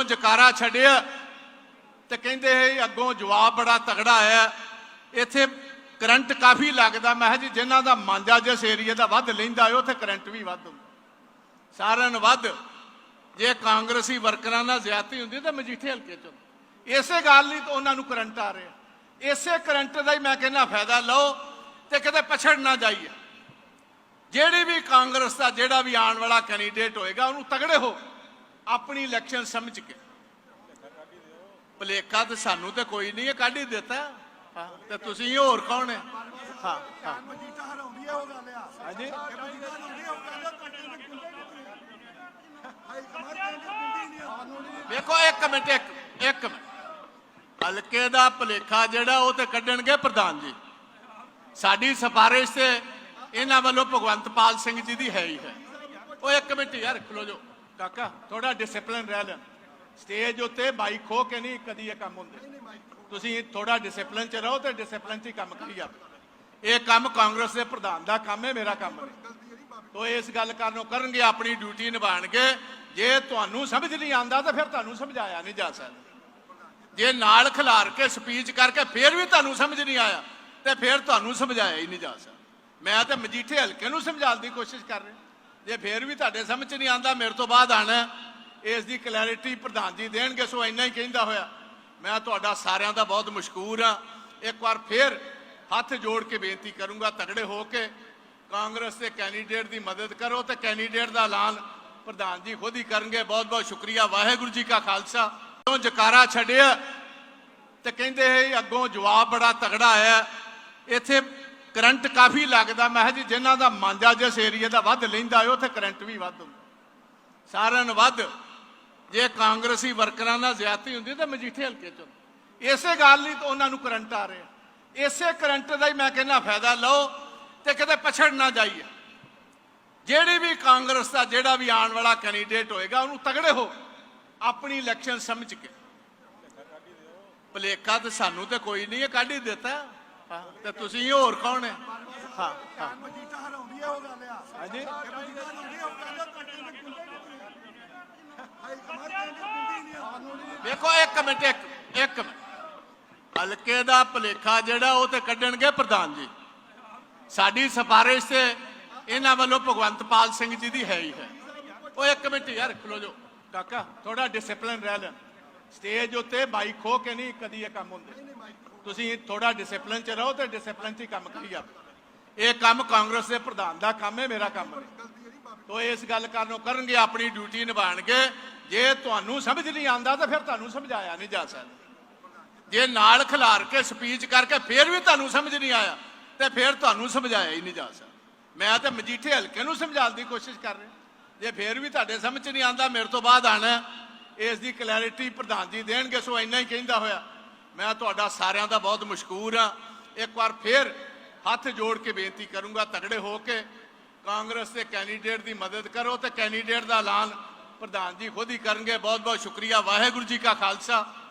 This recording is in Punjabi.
ਜਦੋਂ ਜਕਾਰਾ ਛੱਡਿਆ? ਤੇ ਕਹਿੰਦੇ ਇਹ ਅੱਗੋਂ ਜਵਾਬ ਬੜਾ ਤਗੜਾ ਆਇਆ ਇੱਥੇ ਕਰੰਟ ਕਾਫੀ ਲੱਗਦਾ। ਮੈਂ ਜੀ, ਜਿਨ੍ਹਾਂ ਦਾ ਮਾਂਜਾ ਜਿਸ ਏਰੀਆ ਦਾ ਵੱਧ ਲੈਂਦਾ ਹੈ, ਉੱਥੇ ਕਰੰਟ ਵੀ ਵੱਧ ਹੁੰਦਾ। ਸਾਰਿਆਂ ਨੂੰ ਵੱਧ। ਜੇ ਕਾਂਗਰਸੀ ਵਰਕਰਾਂ ਨਾਲ ਜ਼ਿਆਦਤੀ ਹੁੰਦੀ ਤਾਂ ਮਜੀਠੇ ਹਲਕੇ ਚ। ਇਸੇ ਗੱਲ ਲਈ ਤਾਂ ਉਹਨਾਂ ਨੂੰ ਕਰੰਟ ਆ ਰਿਹਾ। ਇਸੇ ਕਰੰਟ ਦਾ ਹੀ ਮੈਂ ਕਹਿੰਦਾ ਫਾਇਦਾ ਲਓ ਤੇ ਕਿਤੇ ਪਛੜ ਨਾ ਜਾਈਏ। ਜਿਹੜੀ ਵੀ ਕਾਂਗਰਸ ਦਾ ਜਿਹੜਾ ਵੀ ਆਉਣ ਵਾਲਾ ਕੈਂਡੀਡੇਟ ਹੋਏਗਾ, ਉਹਨੂੰ ਤਗੜੇ ਹੋ। ਆਪਣੀ ਇਲੈਕਸ਼ਨ ਸਮਝ ਕੇ। ਭਲੇਖਾ ਤੇ ਸਾਨੂੰ ਤੇ ਕੋਈ ਨਹੀਂ ਹੈ, ਕੱਢ ਹੀ ਦਿੱਤਾ। ਤੇ ਤੁਸੀਂ ਹੋਰ ਕੌਣ ਹੈ? ਹਾਂ ਹਾਂ। ਮਜੀਠਾ ਹਰਾਉਂਦੀ ਆ ਉਹ ਗੱਲ ਆ ਹਾਂਜੀ। ਮਜੀਠਾ ਹਰਾਉਂਦੀ ਆ ਉਹ ਗੱਲ ਆ ਕੱਟੇ ਦੇ ਗੁੰਡੇ ਹਾਈ ਕਮਾਲ ਦੇ ਗੁੰਡੇ ਨਹੀਂ ਵੇਖੋ, ਇੱਕ ਮਿੰਟ, ਇੱਕ ਇੱਕ ਮਿੰਟ। ਹਲਕੇ ਦਾ ਭਲੇਖਾ ਜਿਹੜਾ ਉਹ ਤੇ ਕੱਢਣਗੇ ਪ੍ਰਧਾਨ ਜੀ। ਸਾਡੀ ਸਿਫਾਰਿਸ਼ ਤੇ ਇਹਨਾਂ ਵੱਲੋਂ ਭਗਵੰਤ ਪਾਲ ਸਿੰਘ ਜੀ ਦੀ ਹੈ ਹੀ ਹੈ। ਉਹ ਇੱਕ ਮਿੰਟ ਯਾਰ, ਖਲੋ ਜੋ ਕਾਕਾ ਥੋੜਾ ਡਿਸਪਲਿਨ ਰਹਿ ਲੈਣ। ਸਟੇਜ ਉੱਤੇ ਬਾਈਕ ਖੋ ਕੇ ਨਹੀਂ ਕਦੀ ਇਹ ਕੰਮ ਹੁੰਦੇ। ਤੁਸੀਂ ਥੋੜਾ ਡਿਸਪਲਿਨ ਚ ਰਹੋ ਤੇ ਡਿਸਪਲਿਨ ਚ ਹੀ ਕੰਮ ਕਰੀ ਜਾਓ। ਇਹ ਕੰਮ ਕਾਂਗਰਸ ਦੇ ਪ੍ਰਧਾਨ ਦਾ ਕੰਮ ਹੈ ਮੇਰਾ ਕੰਮ ਨਹੀਂ ਤੋ ਇਸ ਗੱਲ ਕਾਰਨੋਂ ਕਰਨਗੇ ਆਪਣੀ ਡਿਊਟੀ ਨਿਭਾਣਗੇ। ਜੇ ਤੁਹਾਨੂੰ ਸਮਝ ਨਹੀਂ ਆਂਦਾ ਤਾਂ ਫਿਰ ਤੁਹਾਨੂੰ ਸਮਝਾਇਆ ਨਹੀਂ ਜਾ ਸਕਦਾ। ਜੇ ਨਾਲ ਖਿਲਾਰ ਕੇ ਸਪੀਚ ਕਰਕੇ ਫਿਰ ਵੀ ਤੁਹਾਨੂੰ ਸਮਝ ਨਹੀਂ ਆਇਆ ਤੇ ਫਿਰ ਤੁਹਾਨੂੰ ਸਮਝਾਇਆ ਹੀ ਨਹੀਂ ਜਾ ਸਕਦਾ। ਮੈਂ ਤਾਂ ਮਜੀਠੇ ਹਲਕੇ ਨੂੰ ਸਮਝਾਉਣ ਦੀ ਕੋਸ਼ਿਸ਼ ਕਰ ਰਿਹਾ। ਜੇ ਫਿਰ ਵੀ ਤੁਹਾਡੇ ਸਮਝ ਨਹੀਂ ਆਂਦਾ ਮੇਰੇ ਤੋਂ ਬਾਅਦ ਆਣਾ। ਇਸ ਦੀ ਕਲੈਰਿਟੀ ਪ੍ਰਧਾਨ ਜੀ ਦੇਣਗੇ, ਸੋ ਇੰਨਾ ਹੀ ਕਹਿੰਦਾ ਹੋਇਆ। ਮੈਂ ਤੁਹਾਡਾ ਸਾਰਿਆਂ ਦਾ ਬਹੁਤ ਮਸ਼ਕੂਰ ਆ ਇੱਕ ਵਾਰ ਫਿਰ ਹੱਥ ਜੋੜ ਕੇ ਬੇਨਤੀ ਕਰੂੰਗਾ ਤਗੜੇ ਹੋ ਕੇ ਕਾਂਗਰਸ ਦੇ ਕੈਂਡੀਡੇਟ ਦੀ ਮਦਦ ਕਰੋ ਤੇ ਕੈਂਡੀਡੇਟ ਦਾ ਐਲਾਨ ਪ੍ਰਧਾਨ ਜੀ ਖੁਦ ਹੀ ਕਰਨਗੇ। ਬਹੁਤ ਬਹੁਤ ਸ਼ੁਕਰੀਆ। ਵਾਹਿਗੁਰੂ ਜੀ ਕਾ ਖਾਲਸਾ। ਜਦੋਂ ਜਕਾਰਾ ਛੱਡਿਆ ਤੇ ਕਹਿੰਦੇ ਇਹ ਅੱਗੋਂ ਜਵਾਬ ਬੜਾ ਤਗੜਾ ਆਇਆ ਇੱਥੇ ਕਰੰਟ ਕਾਫੀ ਲੱਗਦਾ। ਮੈਂ ਕਿਹਾ ਜੀ, ਜਿਨ੍ਹਾਂ ਦਾ ਮਾਂਜਾ ਜਿਸ ਏਰੀਆ ਦਾ ਵੱਧ ਲੈਂਦਾ ਹੈ, ਉੱਥੇ ਕਰੰਟ ਵੀ ਵੱਧ ਹੁੰਦਾ। ਸਾਰਿਆਂ ਨੂੰ ਵੱਧ। ਜੇ ਕਾਂਗਰਸੀ ਵਰਕਰਾਂ ਨਾਲ ਜ਼ਿਆਦਤੀ ਹੁੰਦੀ, ਤਾਂ ਮਜੀਠੇ ਹਲਕੇ ਚ ਇਸੇ ਗੱਲ ਲਈ ਤਾਂ ਉਹਨਾਂ ਨੂੰ ਕਰੰਟ ਆ ਰਿਹਾ। ਇਸੇ ਕਰੰਟ ਦਾ ਹੀ ਮੈਂ ਕਹਿੰਦਾ, ਫਾਇਦਾ ਲਓ ਤੇ ਕਿਤੇ ਪਛੜ ਨਾ ਜਾਈਏ। ਜਿਹੜੀ ਵੀ ਕਾਂਗਰਸ ਦਾ ਜਿਹੜਾ ਵੀ ਆਉਣ ਵਾਲਾ ਕੈਂਡੀਡੇਟ ਹੋਏਗਾ, ਉਹਨੂੰ ਤਗੜੇ ਹੋ ਆਪਣੀ ਇਲੈਕਸ਼ਨ ਸਮਝ ਕੇ। ਭਲੇਖਾ ਤੇ ਸਾਨੂੰ ਤੇ ਕੋਈ ਨਹੀਂ ਹੈ, ਕੱਢ ਹੀ ਦਿੱਤਾ। ਹਾਂ। ਤੇ ਤੁਸੀਂ ਹੋਰ ਕੌਣ ਹੈ? ਹਾਂ ਹਾਂ। ਮਜੀਠਾ ਹਰਾਉਂਦੀ ਆ ਉਹ ਗੱਲ ਆ ਹਾਂਜੀ ਮਜੀਠਾ ਹਰਾਉਂਦੀ ਆ ਉਹ ਗੱਲ ਆ ਕੱਟੇ ਦੇ ਗੁੰਡੇ ਹਾਈ ਕਮਾਲ ਦੇ ਗੁੰਡੇ ਨਹੀਂ ਸਾਨੂੰ ਵੇਖੋ ਇੱਕ ਮਿੰਟ, ਇੱਕ ਇੱਕ ਮਿੰਟ। ਹਲਕੇ ਦਾ ਭਲੇਖਾ ਜਿਹੜਾ ਉਹ ਤੇ ਕੱਢਣਗੇ ਪ੍ਰਧਾਨ ਜੀ। ਸਾਡੀ ਸਿਫਾਰਿਸ਼ ਤੇ ਇਹਨਾਂ ਵੱਲੋਂ ਭਗਵੰਤ ਪਾਲ ਸਿੰਘ ਜੀ ਦੀ ਹੈ ਹੀ ਹੈ। ਉਹ ਇੱਕ ਮਿੰਟ ਯਾਰ, ਖਲੋ ਜੋ ਕਾਕਾ ਥੋੜਾ ਡਿਸਪਲਿਨ ਰਹਿ ਲੈਣ ਸਟੇਜ ਉੱਤੇ ਬਾਈਕ ਖੋ ਕੇ ਨਹੀਂ ਕਦੀ ਇਹ ਕੰਮ ਹੁੰਦੇ। ਤੁਸੀਂ ਥੋੜਾ ਡਿਸਪਲਿਨ ਚ ਰਹੋ ਤੇ ਡਿਸਪਲਿਨ ਚ ਹੀ ਕੰਮ ਕਰੀ ਜਾਓ। ਇਹ ਕੰਮ ਕਾਂਗਰਸ ਦੇ ਪ੍ਰਧਾਨ ਦਾ ਕੰਮ ਹੈ, ਮੇਰਾ ਕੰਮ ਨਹੀਂ। ਤੋ ਇਸ ਗੱਲ ਕਾਰਨੋਂ ਕਰਨਗੇ, ਆਪਣੀ ਡਿਊਟੀ ਨਿਭਾਣਗੇ ਜੇ ਤੁਹਾਨੂੰ ਸਮਝ ਨਹੀਂ ਆਂਦਾ ਤਾਂ ਫਿਰ ਤੁਹਾਨੂੰ ਸਮਝਾਇਆ ਨਹੀਂ ਜਾ ਸਕਦਾ। ਜੇ ਨਾਲ ਖਿਲਾਰ ਕੇ ਸਪੀਚ ਕਰਕੇ ਫਿਰ ਵੀ ਤੁਹਾਨੂੰ ਸਮਝ ਨਹੀਂ ਆਇਆ, ਤੇ ਫਿਰ ਤੁਹਾਨੂੰ ਸਮਝਾਇਆ ਹੀ ਨਹੀਂ ਜਾ ਸਕਦਾ। ਮੈਂ ਤਾਂ ਮਜੀਠੇ ਹਲਕੇ ਨੂੰ ਸਮਝਾਉਣ ਦੀ ਕੋਸ਼ਿਸ਼ ਕਰ ਰਿਹਾ। ਜੇ ਫਿਰ ਵੀ ਤੁਹਾਡੇ ਸਮਝ ਨਹੀਂ ਆਂਦਾ ਮੇਰੇ ਤੋਂ ਬਾਅਦ ਆਣਾ ਇਸ ਦੀ ਕਲੈਰਿਟੀ ਪ੍ਰਧਾਨ ਜੀ ਦੇਣਗੇ, ਸੋ ਇੰਨਾ ਹੀ ਕਹਿੰਦਾ ਹੋਇਆ। ਮੈਂ ਤੁਹਾਡਾ ਸਾਰਿਆਂ ਦਾ ਬਹੁਤ ਮਸ਼ਕੂਰ ਆ ਇੱਕ ਵਾਰ ਫਿਰ ਹੱਥ ਜੋੜ ਕੇ ਬੇਨਤੀ ਕਰੂੰਗਾ ਤਗੜੇ ਹੋ ਕੇ ਕਾਂਗਰਸ ਦੇ ਕੈਂਡੀਡੇਟ ਦੀ ਮਦਦ ਕਰੋ ਤੇ ਕੈਂਡੀਡੇਟ ਦਾ ਐਲਾਨ ਪ੍ਰਧਾਨ ਜੀ ਖੁਦ ਹੀ ਕਰਨਗੇ। ਬਹੁਤ ਬਹੁਤ ਸ਼ੁਕਰੀਆ। ਵਾਹਿਗੁਰੂ ਜੀ ਕਾ ਖਾਲਸਾ।